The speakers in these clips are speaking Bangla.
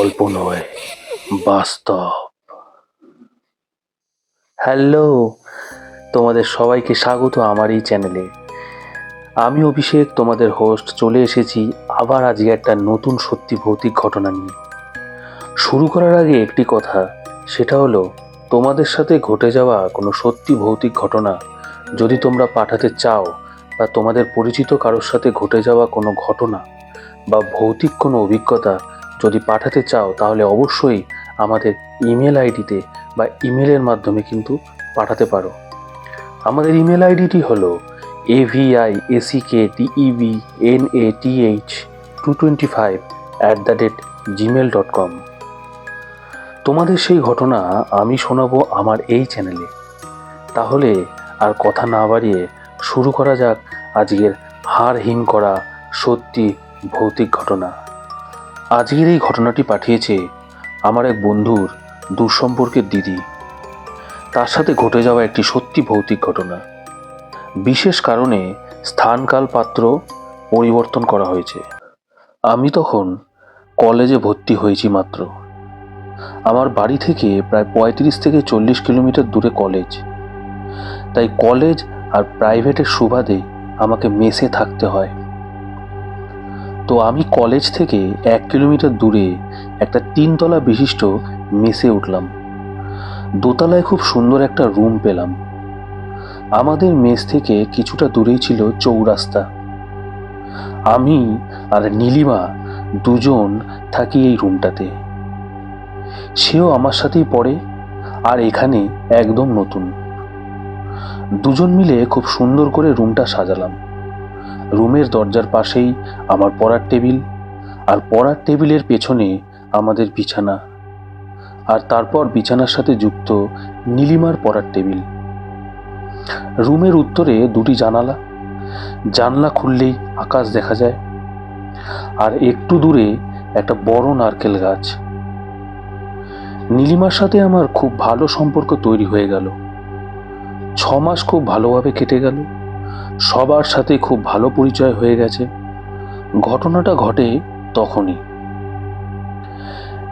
গল্প নয়, বাস্তব। হ্যালো, তোমাদের সবাইকে স্বাগত আমার এই চ্যানেলে। আমি অভিষেক, তোমাদের হোস্ট চলে এসেছি আবার আজকে একটা নতুন সত্যি ভৌতিক ঘটনা নিয়ে। শুরু করার আগে একটি কথা, সেটা হলো, তোমাদের সাথে ঘটে যাওয়া কোনো সত্যি ভৌতিক ঘটনা যদি তোমরা পাঠাতে চাও বা তোমাদের পরিচিত কারোর সাথে ঘটে যাওয়া কোনো ঘটনা বা ভৌতিক কোনো অভিজ্ঞতা যদি পাঠাতে চাও, তাহলে অবশ্যই আমাদের ইমেল আইডিতে বা ইমেলের মাধ্যমে কিন্তু পাঠাতে পারো। আমাদের ইমেল আইডিটি হলো AVI ACK TEB N A TH two twenty five at the rate Gmail dot com তোমাদের সেই ঘটনা আমি শোনাবো আমার এই চ্যানেলে। তাহলে আর কথা না বাড়িয়ে শুরু করা যাক আজকের হাড় হিম করা সত্যি ভৌতিক ঘটনা। আজকের এই ঘটনাটি পাঠিয়েছে আমার এক বন্ধুর দূরসম্পর্কের দিদি। তার সাথে ঘটে যাওয়া একটি সত্যি ভৌতিক ঘটনা। বিশেষ কারণে স্থানকাল পাত্র পরিবর্তন করা হয়েছে। আমি তখন কলেজে ভর্তি হয়েছি মাত্র। আমার বাড়ি থেকে প্রায় পঁয়ত্রিশ থেকে চল্লিশ কিলোমিটার দূরে কলেজ। তাই কলেজ আর প্রাইভেটের সুবাদে আমাকে মেসে থাকতে হয়। তো আমি কলেজ থেকে এক কিলোমিটার দূরে একটা তিনতলা বিশিষ্ট মেসে উঠলাম। দোতলায় খুব সুন্দর একটা রুম পেলাম। আমাদের মেস থেকে কিছুটা দূরেই ছিল চৌরাস্তা। আমি আর নীলিমা দুজন থাকি এই রুমটাতে। সেও আমার সাথেই পড়ে আর এখানে একদম নতুন। দুজন মিলে খুব সুন্দর করে রুমটা সাজালাম। রুমের দরজার পাশেই আমার পড়ার টেবিল আর পড়ার টেবিলের পেছনে আমাদের বিছানা আর তারপর বিছানার সাথে যুক্ত নীলিমার পড়ার টেবিল। রুমের উত্তরে দুটি জানালা, জানলা খুললেই আকাশ দেখা যায় আর একটু দূরে একটা বড় নারকেল গাছ। নীলিমার সাথে আমার খুব ভালো সম্পর্ক তৈরি হয়ে গেল। ছ মাস খুব ভালোভাবে কেটে গেল। সবার সাথে খুব ভালো পরিচয় হয়ে গেছে। ঘটনাটা ঘটে তখনই।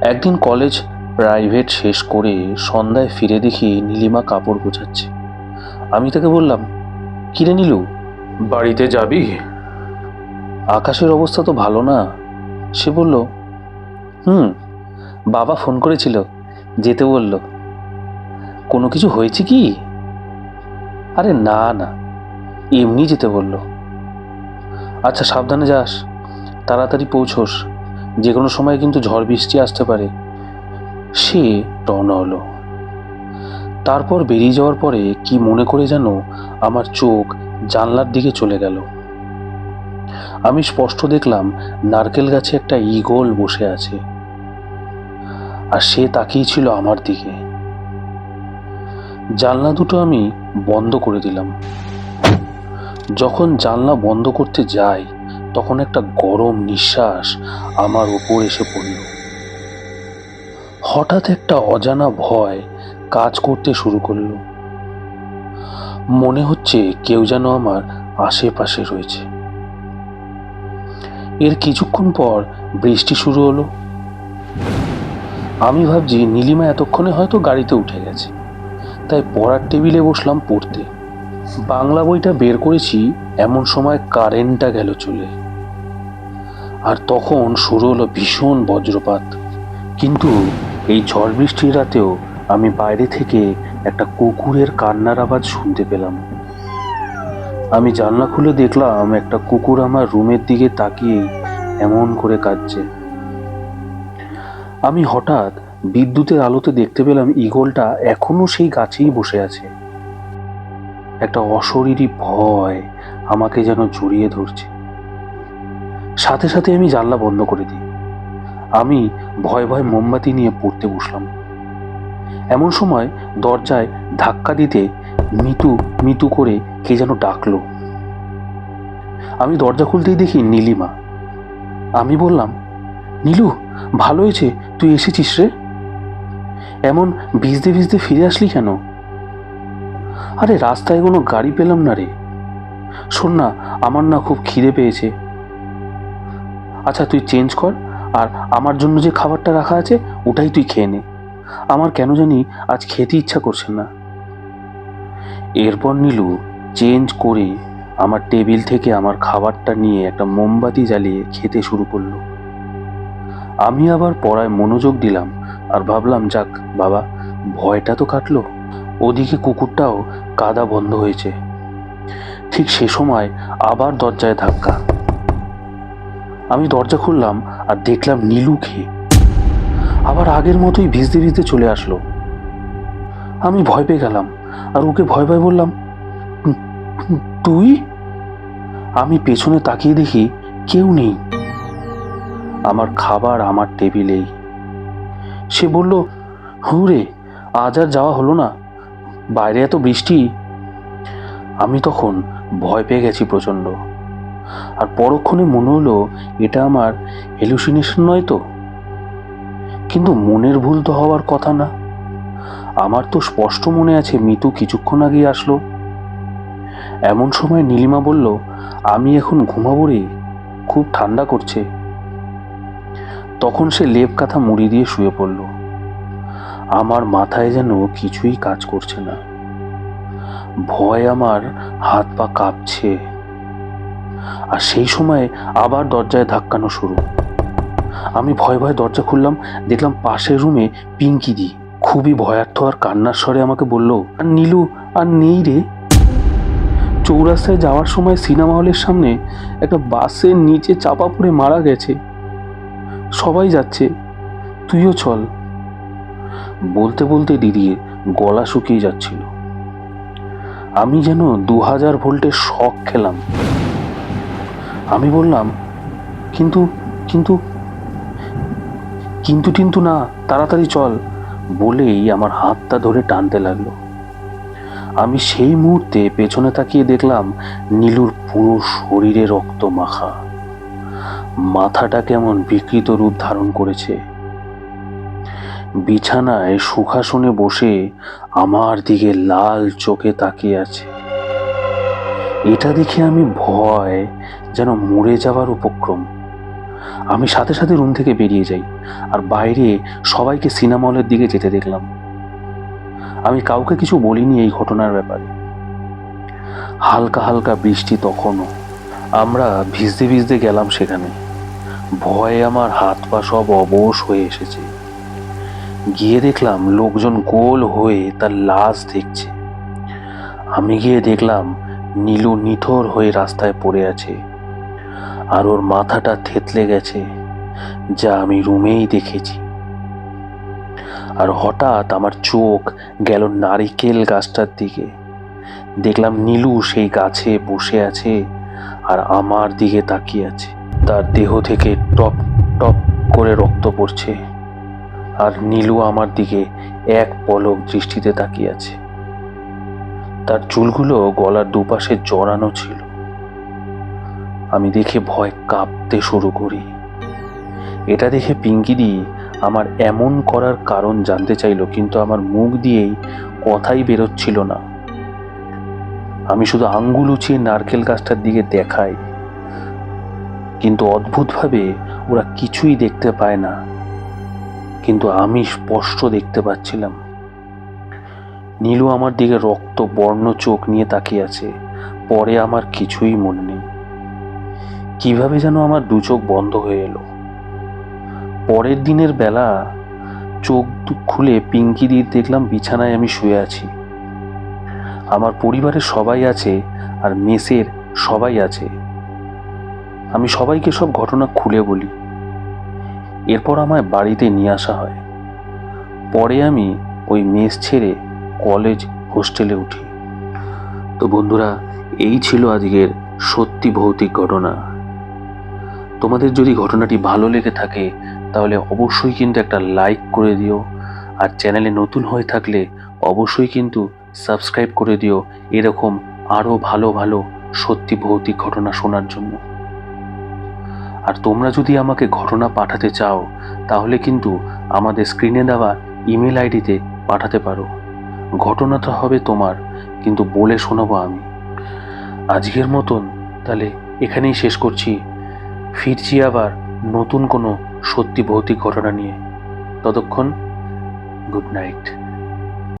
একদিন কলেজ প্রাইভেট শেষ করে সন্ধ্যায় ফিরে দেখি নীলিমা কাপড় গোছাচ্ছে। আমি তাকে বললাম কিরে নীলু? বাড়িতে যাবি? আকাশের অবস্থা তো ভালো না। সে বলল হুম। বাবা ফোন করেছিল যেতে বলল কোনো কিছু হয়েছে কি? আরে না না। এমনি যেতে বলল। আচ্ছা সাবধানে যাস, তাড়াতাড়ি পৌঁছোস। যে কোনো সময় কিন্তু ঝড় বৃষ্টি আসতে পারে। সে রওনা হলো। তারপর বেরিয়ে যাওয়ার পরে কি মনে করে যেন আমার চোখ জানলার দিকে চলে গেল। আমি স্পষ্ট দেখলাম নারকেল গাছে একটা ঈগল বসে আছে। আর সে তাকিয়ে ছিল আমার দিকে। জানলা দুটো আমি বন্ধ করে দিলাম। যখন জানলা বন্ধ করতে যাই, তখন একটা গরম নিঃশ্বাস আমার ওপর এসে পড়ল। হঠাৎ একটা অজানা ভয় কাজ করতে শুরু করল। মনে হচ্ছে কেউ যেন আমার আশেপাশে রয়েছে। এর কিছুক্ষণ পর বৃষ্টি শুরু হলো। আমি ভাবছি, নীলিমা এতক্ষণে হয়তো গাড়িতে উঠে গেছে। তাই পড়ার টেবিলে বসলাম পড়তে। বাংলা বইটা বের করেছি এমন সময় কারেন্টটা গেল চলে। আর তখন শুরু হলো ভীষণ বজ্রপাত। কিন্তু এই ঝড় বৃষ্টির রাতেও আমি বাইরে থেকে একটা কুকুরের কান্নার আওয়াজ শুনতে পেলাম। আমি জানলা খুলে দেখলাম একটা কুকুর আমার রুমের দিকে তাকিয়ে এমন করে কাঁদছে। আমি হঠাৎ বিদ্যুতের আলোতে দেখতে পেলাম ঈগলটা এখনও সেই গাছেই বসে আছে। একটা অশরীরী ভয় আমাকে যেন জড়িয়ে ধরছে। সাথে সাথে আমি জানলা বন্ধ করে দিই। আমি ভয় ভয় মোমবাতি নিয়ে পড়তে বসলাম। এমন সময় দরজায় ধাক্কা দিতে মিতু মিতু করে কে যেন ডাকলো। আমি দরজা খুলতেই দেখি নীলিমা। আমি বললাম, নীলু, ভালো হয়েছে? তুই এসেছিস রে? এমন ভিজতে ভিজতে ফিরে আসলি কেন? আরে রাস্তায় কোনো গাড়ি পেলাম না রে। শোন না, আমার না খুব খিদে পেয়েছে। আচ্ছা তুই চেঞ্জ কর, আর আমার জন্য যে খাবারটা রাখা আছে, ওটাই তুই খেয়ে নে। আমার কেন জানি আজ খেতে ইচ্ছা করছে না। এরপর নীলু চেঞ্জ করে আমার টেবিল থেকে আমার খাবারটা নিয়ে একটা মোমবাতি জ্বালিয়ে খেতে শুরু করল। আমি আবার পড়ায় মনোযোগ দিলাম, আর ভাবলাম, যাক, বাবা, ভয়টা তো কাটলো। ওদিকে কুকুরটাও কাদা বন্ধ হয়েছে। ঠিক সে সময় আবার দরজায় ধাক্কা। আমি দরজা খুললাম আর দেখলাম নীলুকে আবার আগের মতোই ভিজতে ভিজতে চলে আসলো। আমি ভয় পেয়ে গেলাম আর ওকে ভয় ভয় বললাম "উম, উম, তুই? আমি পেছনে তাকিয়ে দেখি কেউ নেই। আমার খাবার আমার টেবিলেই। সে বলল হুরে আজ আর যাওয়া হলো না। বাইরে এত বৃষ্টি? আমি তখন ভয় পেয়ে গেছি প্রচণ্ড। আর পরক্ষণে মনে হলো এটা আমার হেলুসিনেশন নয় তো? কিন্তু মনের ভুল তো হওয়ার কথা না। আমার তো স্পষ্ট মনে আছে মিতু কিছুক্ষণ আগেই আসলো। এমন সময় নীলিমা বলল, আমি এখন ঘুমাবো রে, খুব ঠান্ডা করছে। তখন সে লেপ কাঁথা মুড়ি দিয়ে শুয়ে পড়ল। আমার মাথায় যেন কিছুই কাজ করছে না। ভয় আমার হাত পা কাঁপছে। আর সেই সময় আবার দরজায় ধাক্কানো শুরু। আমি ভয় ভয় দরজা খুললাম, দেখলাম পাশের রুমে পিঙ্কি দি। খুবই ভয়ার্থ আর কান্নার স্বরে আমাকে বলল, আর নীলু, আর নেই রে? চৌরাস্তায় যাওয়ার সময় সিনেমা হলের সামনে একটা বাসের নিচে চাপা পড়ে মারা গেছে। সবাই যাচ্ছে। তুইও চল। বলতে বলতে দিদির গলা শুকিয়ে যাচ্ছিল। আমি যেন দু হাজার ভোল্টের শখ খেলাম। আমি বললাম, কিন্তু কিন্তু কিন্তু কিন্তু না, তাড়াতাড়ি চল, বলেই আমার হাতটা ধরে টানতে লাগল। আমি সেই মুহূর্তে পেছনে তাকিয়ে দেখলাম নীলুর পুরো শরীরে রক্ত মাখা। মাথাটা কেমন বিকৃত রূপ ধারণ করেছে। বিছানায় সুখাসনে বসে আমার দিকে লাল চোখে তাকিয়ে আছে। এটা দেখে আমি ভয় যেন মরে যাওয়ার উপক্রম। আমি সাথে সাথে রুম থেকে বেরিয়ে যাই আর বাইরে সবাইকে সিনেমা হলের দিকে যেতে দেখলাম। আমি কাউকে কিছু বলিনি এই ঘটনার ব্যাপারে। হালকা হালকা বৃষ্টি তখনও। আমরা ভিজতে ভিজতে গেলাম সেখানে। ভয়ে আমার হাত পা সব অবশ হয়ে এসেছে। গিয়ে দেখলাম লোকজন গোল হয়ে তার লাশ দেখছে। আমি গিয়ে দেখলাম নীলু নিথর হয়ে রাস্তায় পড়ে আছে আর ওর মাথাটা থেতলে গেছে, যা আমি রুমেই দেখেছি। আর হঠাৎ আমার চোখ গেল নারিকেল গাছটার দিকে। দেখলাম নীলু সেই গাছে বসে আছে আর আমার দিকে তাকিয়ে আছে। তার দেহ থেকে টপ টপ করে রক্ত পড়ছে। আর নীলু আমার দিকে এক পলক দৃষ্টিতে তাকিয়ে আছে। তার চুলগুলো গলার দুপাশে জড়ানো ছিল। আমি দেখে ভয় কাঁপতে শুরু করি। এটা দেখে পিঙ্কিদি আমার এমন করার কারণ জানতে চাইলো, কিন্তু আমার মুখ দিয়েই কথাই বেরোচ্ছিল না। আমি শুধু আঙ্গুল উঁচিয়ে নারকেল গাছটার দিকে দেখাই। কিন্তু অদ্ভুতভাবে ওরা কিছুই দেখতে পায় না। কিন্তু আমি স্পষ্ট দেখতে পাচ্ছিলাম। নীলু আমার দিকে রক্ত, বর্ণ, চোখ নিয়ে তাকিয়ে আছে। পরে আমার কিছুই মনে নেই। কীভাবে যেন আমার দু চোখ বন্ধ হয়ে এলো। পরের দিনের বেলা চোখ খুলে পিঙ্কি দিয়ে দেখলাম বিছানায় আমি শুয়ে আছি। আমার পরিবারের সবাই আছে আর মেসের সবাই আছে। আমি সবাইকে সব ঘটনা খুলে বলি। এরপর আমায় বাড়িতে নিয়ে আসা হয়। পরে আমি ওই মেস ছেড়ে কলেজ হোস্টেলে উঠি। তো বন্ধুরা, এই ছিল আজকের সত্যি ভৌতিক ঘটনা। তোমাদের যদি ঘটনাটি ভালো লেগে থাকে, তাহলে অবশ্যই কিন্তু একটা লাইক করে দিও। আর চ্যানেলে নতুন হয়ে থাকলে অবশ্যই কিন্তু সাবস্ক্রাইব করে দিও এরকম আরও ভালো ভালো সত্যি ভৌতিক ঘটনা শোনার জন্য। আর তোমরা যদি আমাকে ঘটনা পাঠাতে চাও, তাহলে কিন্তু আমাদের স্ক্রিনে দেওয়া ইমেল আইডিতে পাঠাতে পারো। ঘটনাটা হবে তোমার, কিন্তু বলে শোনাবো আমি। আজকের মতন তাহলে এখানেই শেষ করছি। ফিরছি আবার নতুন কোনো সত্যি ভৌতিক ঘটনা নিয়ে। ততক্ষণ গুড নাইট